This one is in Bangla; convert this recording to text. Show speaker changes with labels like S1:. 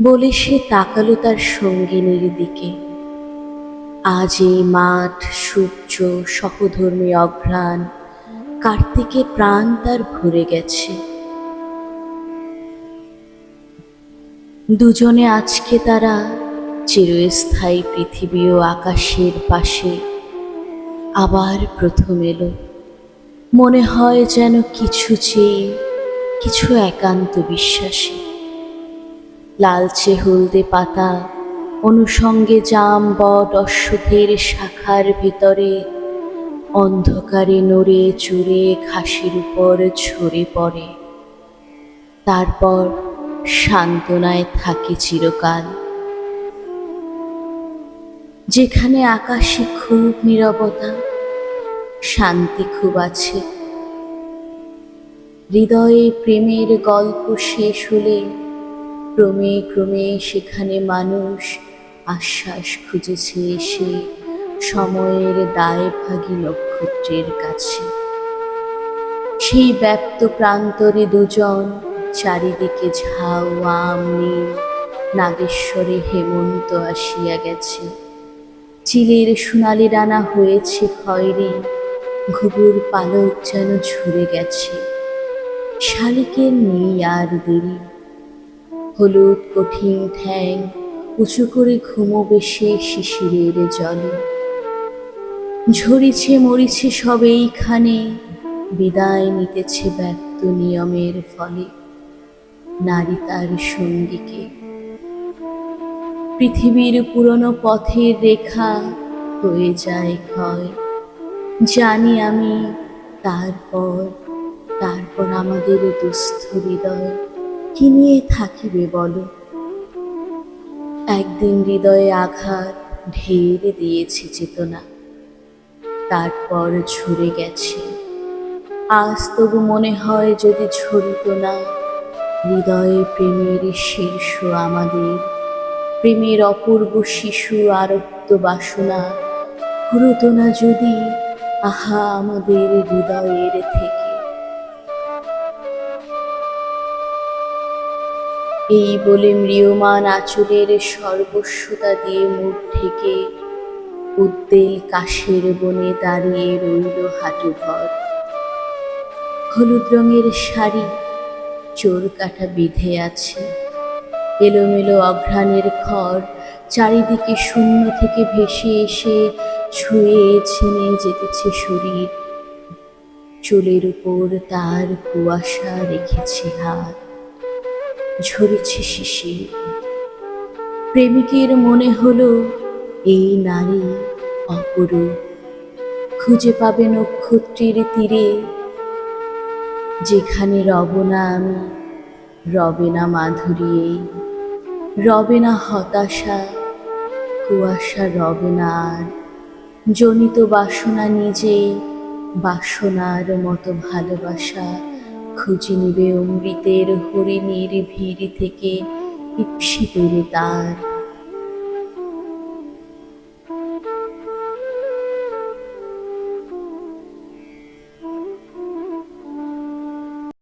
S1: বলে সে তাকালো তার সঙ্গিনীর দিকে। আজ এই মাঠ, সূর্য, সহধর্মী অঘ্রাণ, কার্তিকে প্রাণ তার ভরে গেছে। দুজনে আজকে তারা চিরস্থায়ী পৃথিবী ও আকাশের পাশে আবার প্রথম এলো। মনে হয় যেন কিছু চেয়ে, কিছু একান্ত বিশ্বাসী। লালচে হলদে পাতা অনুষঙ্গে জাম বট অশ্বথের শাখার ভিতরে, অন্ধকারে নড়ে চড়ে ঘাসের উপর ঝরে পড়ে। তারপর সান্ত্বনায় থাকে চিরকাল। যেখানে আকাশে খুব নীরবতা, শান্তি খুব আছে। হৃদয়ে প্রেমের গল্প শেষ হলে ক্রমে ক্রমে সেখানে মানুষ আশ্বাস খুঁজেছে এসে সময়ের দায়ভাগী নক্ষত্রের কাছে। সেই ব্যপ্ত প্রান্তরে দুজন, চারিদিকে ঝাউ, আম, নীল, নাগেশ্বরে হেমন্ত আসিয়া গেছে। চিলের সোনালি ডানা হয়েছে খয়রি, ঘুঘুর পালক যেন ঝরে গেছে। শালিকের নেই আর দেরি। হলুদ কঠিন ঠ্যাং, উঁচু করে ঘুমোবে সে শিশিরের জলে। ঝরিছে মরিছে সব এইখানে, বিদায় নিতেছে ব্যক্ত নিয়মের ফলে। নারী তার সঙ্গীকে। পৃথিবীর পুরনো পথের রেখা হয়ে যায় ক্ষয়। জানি আমি তারপর তারপর আমাদের দুস্থ হৃদয়। কি নিয়ে থাকিবে বলো? একদিন হৃদয়ে আঘাত ঢের দিয়েছে চেতনা। তারপর ঝরে গেছে। আজ তবু মনে হয় যদি ঝরিত না, হৃদয়ে প্রেমের শীর্ষ আমাদের। প্রেমের অপূর্ব শিশু আরক্ত বাসনা ঘুরত না যদি, আহা আমাদের হৃদয়ের থেকে। এই বলে ম্রিয়মান আঁচলের সর্বস্বতা দিয়ে মুখ ঢেকে উদ্বেল কাশের বনে দাঁড়িয়ে রইল হাঁটু ঘর হলুদ রঙের শাড়ি, চোর কাটা বিধে আছে। এলোমেলো অঘ্রাণের খড় চারিদিকে শূন্য থেকে ভেসে এসে ছুঁয়ে ছেনে যেতেছে শরীর। চুলের উপর তার কুয়াশা রেখেছে হাত। ঝরেছে শিশির প্রেমিকের মনে হলো এই নারী অপরূপ। খুঁজে পাবে নক্ষত্রের তীরে। যেখানে রব না আমি, রবে না মাধুরী রবে না হতাশা, কুয়াশা রবে না জনিত বাসনা নিজে, বাসনার মতো ভালোবাসা। খুঁজে নিবে অমৃতের হরিণীর ভিড় থেকে ইপ্সিতের তার